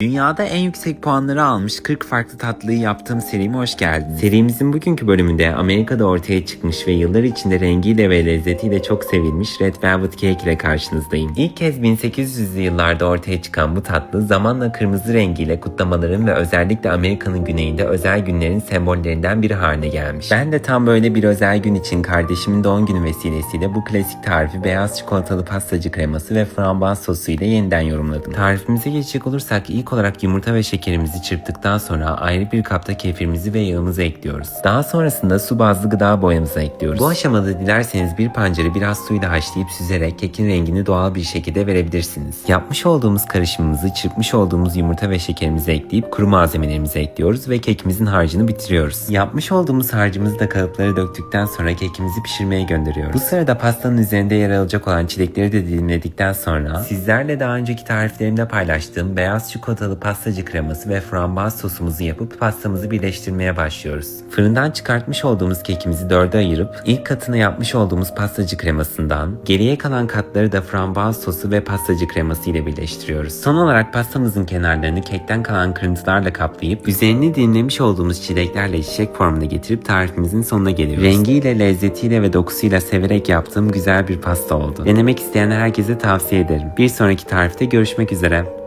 Dünyada en yüksek puanları almış 40 farklı tatlıyı yaptığım serime hoş geldiniz. Serimizin bugünkü bölümünde Amerika'da ortaya çıkmış ve yıllar içinde rengiyle ve lezzetiyle çok sevilmiş Red Velvet Cake ile karşınızdayım. İlk kez 1800'lü yıllarda ortaya çıkan bu tatlı zamanla kırmızı rengiyle kutlamaların ve özellikle Amerika'nın güneyinde özel günlerin sembollerinden biri haline gelmiş. Ben de tam böyle bir özel gün için kardeşimin doğum günü vesilesiyle bu klasik tarifi beyaz çikolatalı pastacı kreması ve frambuaz sosu ile yeniden yorumladım. Tarifimize geçecek olursak ilk olarak yumurta ve şekerimizi çırptıktan sonra ayrı bir kapta kefirimizi ve yağımızı ekliyoruz. Daha sonrasında su bazlı gıda boyamızı ekliyoruz. Bu aşamada dilerseniz bir pancarı biraz suyla haşlayıp süzerek kekin rengini doğal bir şekilde verebilirsiniz. Yapmış olduğumuz karışımımızı çırpmış olduğumuz yumurta ve şekerimizi ekleyip kuru malzemelerimizi ekliyoruz ve kekimizin harcını bitiriyoruz. Yapmış olduğumuz harcımızı da kalıplara döktükten sonra kekimizi pişirmeye gönderiyoruz. Bu sırada pastanın üzerinde yer alacak olan çilekleri de dilimledikten sonra sizlerle daha önceki tariflerimde paylaştığım beyaz çikolatalı pastacı kreması ve frambuaz sosumuzu yapıp pastamızı birleştirmeye başlıyoruz. Fırından çıkartmış olduğumuz kekimizi dörde ayırıp ilk katını yapmış olduğumuz pastacı kremasından geriye kalan katları da frambuaz sosu ve pastacı kreması ile birleştiriyoruz. Son olarak pastamızın kenarlarını kekten kalan kırıntılarla kaplayıp üzerini dilimlemiş olduğumuz çileklerle çiçek formuna getirip tarifimizin sonuna geliyoruz. Rengiyle, lezzetiyle ve dokusuyla severek yaptığım güzel bir pasta oldu. Denemek isteyen herkese tavsiye ederim. Bir sonraki tarifte görüşmek üzere.